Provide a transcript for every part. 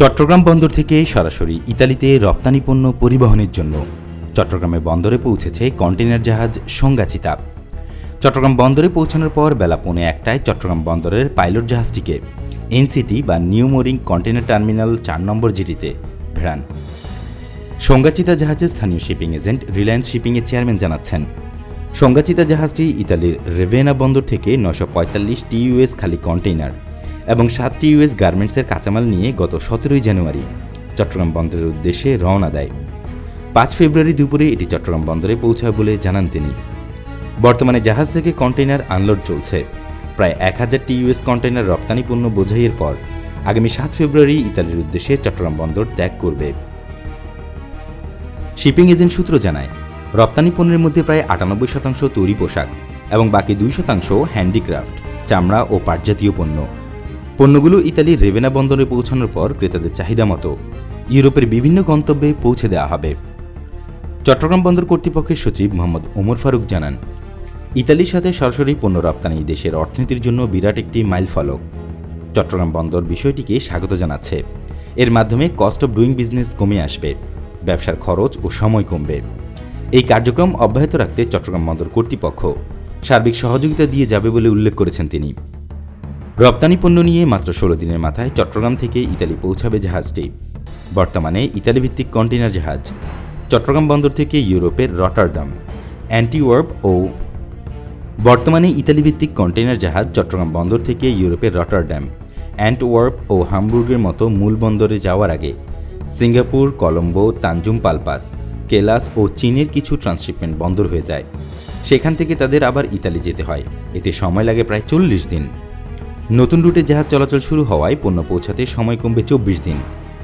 চট্টগ্রাম বন্দর থেকে সরাসরি ইতালিতে রপ্তানি পণ্য পরিবহনের জন্য। চট্টগ্রামের বন্দরে পৌঁছেছে কন্টেনার জাহাজ সংগাচিতা চট্টগ্রাম বন্দরে পৌঁছানোর পর বেলা পৌনে একটায় চট্টগ্রাম বন্দরের পাইলট জাহাজটিকে এনসিটি বা নিউ মোরিং কন্টেনার টার্মিনাল চার নম্বর জিটিতে ভেড়ান। সংগাচিতা জাহাজের স্থানীয় শিপিং এজেন্ট রিলায়েন্স শিপিংয়ের চেয়ারম্যান জানাচ্ছেন সংগাচিতা জাহাজটি ইতালির রেভেনা বন্দর থেকে নশো পঁয়তাল্লিশ টিইউএস খালি কন্টেইনার। এবং সাতটি ইউএস গার্মেন্টসের কাঁচামাল নিয়ে গত সতেরোই জানুয়ারি চট্টগ্রাম বন্দরের উদ্দেশ্যে রওনা দেয়। পাঁচ ফেব্রুয়ারি দুপুরে এটি চট্টগ্রাম বন্দরে পৌঁছায় বলে জানান তিনি। বর্তমানে জাহাজ থেকে কন্টেইনার আনলোড চলছে। প্রায় এক হাজার টিইউএস কন্টেইনার রপ্তানি পণ্য বোঝাইয়ের পর আগামী সাত ফেব্রুয়ারি ইতালির উদ্দেশ্যে চট্টগ্রাম বন্দর ত্যাগ করবে। শিপিং এজেন্ট সূত্র জানায় রপ্তানি পণ্যের মধ্যে প্রায় আটানব্বই শতাংশ তৈরি পোশাক এবং বাকি দুই শতাংশ হ্যান্ডিক্রাফট, চামড়া ও পাটজাতীয় পণ্য। পণ্যগুলো ইতালির রেভেনা বন্দরে পৌঁছানোর পর ক্রেতাদের চাহিদা মতো। ইউরোপের বিভিন্ন গন্তব্যে পৌঁছে দেওয়া হবে। চট্টগ্রাম বন্দর কর্তৃপক্ষের সচিব মোহাম্মদ ওমর ফারুক জানান, ইতালির সাথে সরাসরি পণ্য রপ্তানি দেশের অর্থনীতির জন্য বিরাট একটি মাইল ফলক। চট্টগ্রাম বন্দর বিষয়টিকে স্বাগত জানাচ্ছে। এর মাধ্যমে কস্ট অফ ডুইং বিজনেস কমে আসবে, ব্যবসার খরচ ও সময় কমবে। এই কার্যক্রম অব্যাহত রাখতে চট্টগ্রাম বন্দর কর্তৃপক্ষ সার্বিক সহযোগিতা দিয়ে যাবে বলে উল্লেখ করেছেন তিনি। রপ্তানি পণ্য নিয়ে মাত্র ষোলো দিনের মাথায় চট্টগ্রাম থেকে ইতালি পৌঁছাবে জাহাজটি। বর্তমানে ইতালি ভিত্তিক কন্টেনার জাহাজ চট্টগ্রাম বন্দর থেকে ইউরোপের রটারডাম অ্যান্টিওয়ার্প ও বর্তমানে ইতালি ভিত্তিক কন্টেনার জাহাজ চট্টগ্রাম বন্দর থেকে ইউরোপের রটারড্যাম অ্যান্টওয়ার্প ও হামবুর্গের মতো মূল বন্দরে যাওয়ার আগে সিঙ্গাপুর, কলম্বো, তানজুম, পালপাস, কেলাস ও চীনের কিছু ট্রান্সশিপমেন্ট বন্দর হয়ে যায়। সেখান থেকে তাদের আবার ইতালি যেতে হয়। এতে সময় লাগে প্রায় চল্লিশ দিন। নতুন রুটে জাহাজ চলাচল শুরু হওয়ায় পণ্য পৌঁছাতে সময় কমবে চব্বিশ দিন।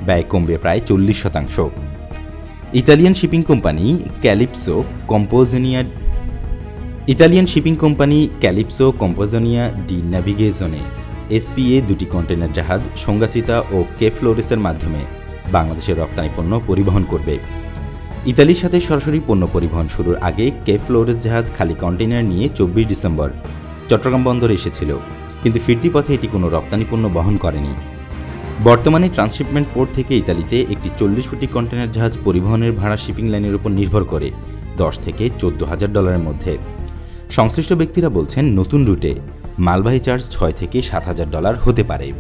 ব্যয় কমবে প্রায় চল্লিশ শতাংশ। Italian shipping company Calypso Compagnia Italian shipping company Calypso Compagnia di ন্যাভিগেশনে SPA দুটি কন্টেনার জাহাজ সংগাচিতা ও কে ফ্লোরেসের মাধ্যমে বাংলাদেশের রপ্তানি পণ্য পরিবহন করবে। ইতালির সাথে সরাসরি পণ্য পরিবহন শুরুর আগে কে ফ্লোরেস জাহাজ খালি কন্টেনার নিয়ে চব্বিশ ডিসেম্বর চট্টগ্রাম বন্দরে এসেছিল। কিন্তু ফিরতি পথে এটি কোনো রপ্তানি পণ্য বহন করেনি। বর্তমানে ট্রান্সশিপমেন্ট পোর্ট থেকে ইতালিতে একটি চল্লিশ ফুটি কন্টেনার জাহাজ পরিবহনের ভাড়া শিপিং লাইনের উপর নির্ভর করে, দশ থেকে চোদ্দ হাজার ডলারের মধ্যে। সংশ্লিষ্ট ব্যক্তিরা বলছেন, নতুন রুটে মালবাহী চার্জ ছয় থেকে সাত হাজার ডলার হতে পারে।